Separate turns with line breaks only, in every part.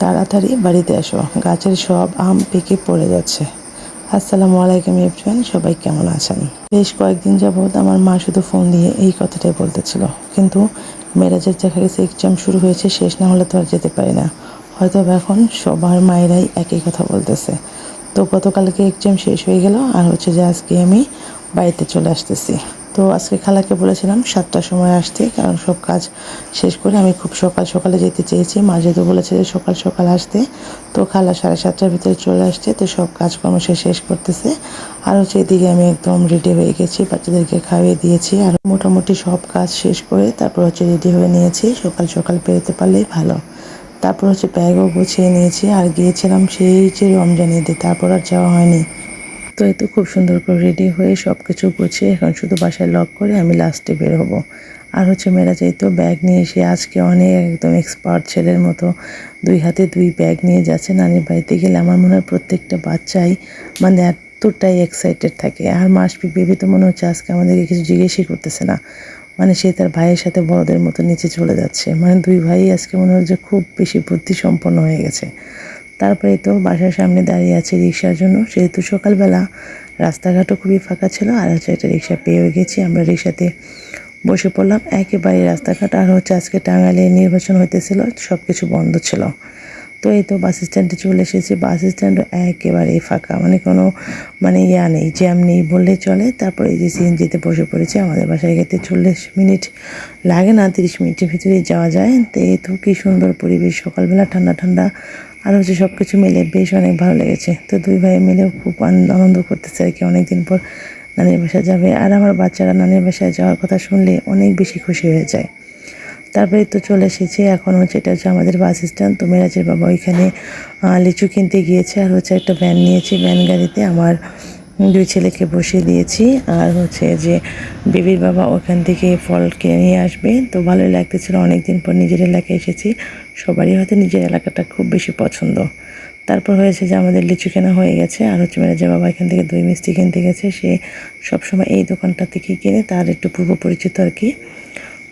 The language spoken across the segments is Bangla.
তাড়াতাড়ি বাড়িতে এসো। গাছের সব আম পেকে পড়ে যাচ্ছে। আসসালামু আলাইকুম ইবরান সবাই কেমন আছেন? বেশ কয়েকদিন যাবৎ আমার মা শুধু ফোন দিয়ে এই কথাটাই বলতেছিল। কিন্তু মেরাজের দেখা গেছে, এক্সাম শুরু হয়েছে, শেষ না হলে তো আর যেতে পারি না। হয়তো এখন সবার মায়েরাই একই কথা বলতেছে। তো গতকালকে এক্সাম শেষ হয়ে গেল, আর হচ্ছে যে আজকে আমি বাড়িতে চলে আসতেছি। তো আজকে খালাকে বলেছিলাম সাতটার সময় আসতে, কারণ সব কাজ শেষ করে আমি খুব সকাল সকালে যেতে চেয়েছি। মা যেহেতু বলেছে যে সকাল সকাল আসতে, তো খালা সাড়ে সাতটার ভিতরে চলে আসছে, তো সব কাজকর্ম সে শেষ করতেছে। আর হচ্ছে এদিকে আমি একদম রেডি হয়ে গেছি, বাচ্চাদেরকে খাইয়ে দিয়েছি। আর মোটামুটি সব কাজ শেষ করে তারপর হচ্ছে রেডি হয়ে নিয়েছি। সকাল সকাল বেরোতে পারলেই ভালো। তারপর হচ্ছে ব্যাগও গুছিয়ে নিয়েছি। আর গিয়েছিলাম সেই যে রমজান ঈদে, তারপর আর যাওয়া হয়নি। তো এই তো খুব সুন্দর করে রেডি হয়ে সব কিছু গুছিয়ে এখন শুধু বাসায় লক করে আমি লাস্টে বের হব। আর হচ্ছে মেয়েরা যেহেতু ব্যাগ নিয়ে এসে আজকে অনেক একদম এক্সপার্ট ছেলের মতো দুই হাতে দুই ব্যাগ নিয়ে যাচ্ছে, নানির বাড়িতে গেলে আমার মনে হয় প্রত্যেকটা বাচ্চাই মানে এতটাই এক্সাইটেড থাকে। আর মাসপি বেবি তো মনে হচ্ছে আজকে আমাদেরকে কিছু জিজ্ঞেসই করতেছে না। মানে সে তার ভাইয়ের সাথে বড়দের মতো নিচে চলে যাচ্ছে। মানে দুই ভাই আজকে মনে হচ্ছে খুব বেশি বুদ্ধি সম্পন্ন হয়ে গেছে। তারপরে তো বাসার সামনে দাঁড়িয়ে আছে রিক্সার জন্য। সেহেতু সকালবেলা রাস্তাঘাটও খুবই ফাঁকা ছিল, আর হচ্ছে একটা রিক্সা পেয়েও গেছি। আমরা রিক্সাতে বসে পড়লাম। একেবারে রাস্তাঘাট, আর হচ্ছে আজকে টাঙ্গাইলে নির্বাচন হইতেছিল সব কিছু বন্ধ ছিল। তো এই তো বাস স্ট্যান্ডে চলে এসেছি। বাস স্ট্যান্ডও একেবারেই ফাঁকা মানে কোনো মানে ইয়া নেই জ্যাম নেই বললে চলে। তারপরে এই যে সিএনজিতে বসে পড়েছি, আমাদের বাসায় যেতে চল্লিশ মিনিট লাগে না, তিরিশ মিনিটের ভিতরেই যাওয়া যায়। তো এই তো কী সুন্দর পরিবেশ, সকালবেলা ঠান্ডা ঠান্ডা, আর হচ্ছে সব কিছু মিলে বেশ অনেক ভালো লেগেছে। তো দুই ভাই মিলে খুব আনন্দ করতেছে আর কি, অনেকদিন পর নানির বাসায় যাবে। আর আমার বাচ্চারা নানির বাসায় যাওয়ার কথা শুনলে অনেক বেশি খুশি হয়ে যায়। তারপরে তো চলে এসেছি। এখন হচ্ছে এটা হচ্ছে আমাদের বাস স্ট্যান্ড। তো মেরাজের বাবা ওইখানে লিচু কিনতে গিয়েছে আর হচ্ছে একটা ভ্যান নিয়েছি। ভ্যান গাড়িতে আমার দুই ছেলেকে বসিয়ে দিয়েছি। আর হচ্ছে যে বেবির বাবা ওখান থেকে ফল কিনে নিয়ে আসবে। তো ভালোই লাগতেছিল। অনেকদিন পর নিজের এলাকায় এসেছি। সবারই হয়তো নিজের এলাকাটা খুব বেশি পছন্দ। তারপর হয়েছে যে আমাদের লিচু কেনা হয়ে গেছে। আর হচ্ছে মেরাজের বাবা এখান থেকে দই মিষ্টি কিনতে গেছে। সে সবসময় এই দোকানটা থেকে কিনে, তার একটু পূর্ব পরিচিত আর কি।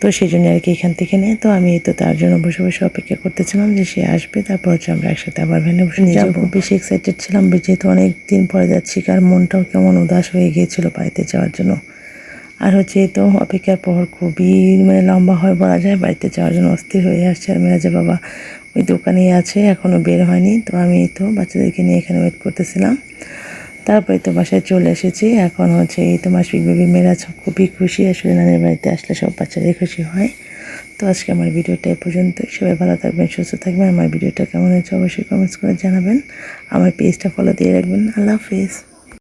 তো সেই জন্য আর কি এখান থেকে নেয় তো আমি তো তার জন্য বসে বসে অপেক্ষা করতেছিলাম যে সে আসবে তারপর হচ্ছে আমরা একসাথে আবার ভ্যানে বসে নিজেও খুব বেশি এক্সাইটেড ছিলাম যেহেতু অনেক দিন পরে যাচ্ছি কার মনটাও কেমন উদাস হয়ে গিয়েছিল বাড়িতে যাওয়ার জন্য। আর হচ্ছে তো অপেক্ষার পর খুবই মানে লম্বা হয় বলা যায় বাড়িতে যাওয়ার জন্য অস্থির হয়ে আসছে আর মেরাজা বাবা ওই দোকানেই আছে এখনও বের হয়নি। তো আমি তো বাচ্চাদেরকে নিয়ে এখানে ওয়েট করতেছিলাম। তারপরে তো বাসায় চলে এসেছি। এখন হচ্ছে এই তো মাসিক বেবি মেয়েরা খুবই খুশি। আসলে নানির বাড়িতে আসলে সব বাচ্চারাই খুশি হয়। তো আজকে আমার ভিডিওটা এ পর্যন্ত সবাই ভালো থাকবেন, সুস্থ থাকবেন। আমার ভিডিওটা কেমন হয়েছে অবশ্যই কমেন্টস করে জানাবেন। আমার পেজটা ফলো দিয়ে রাখবেন। আল্লাহ হাফিজ।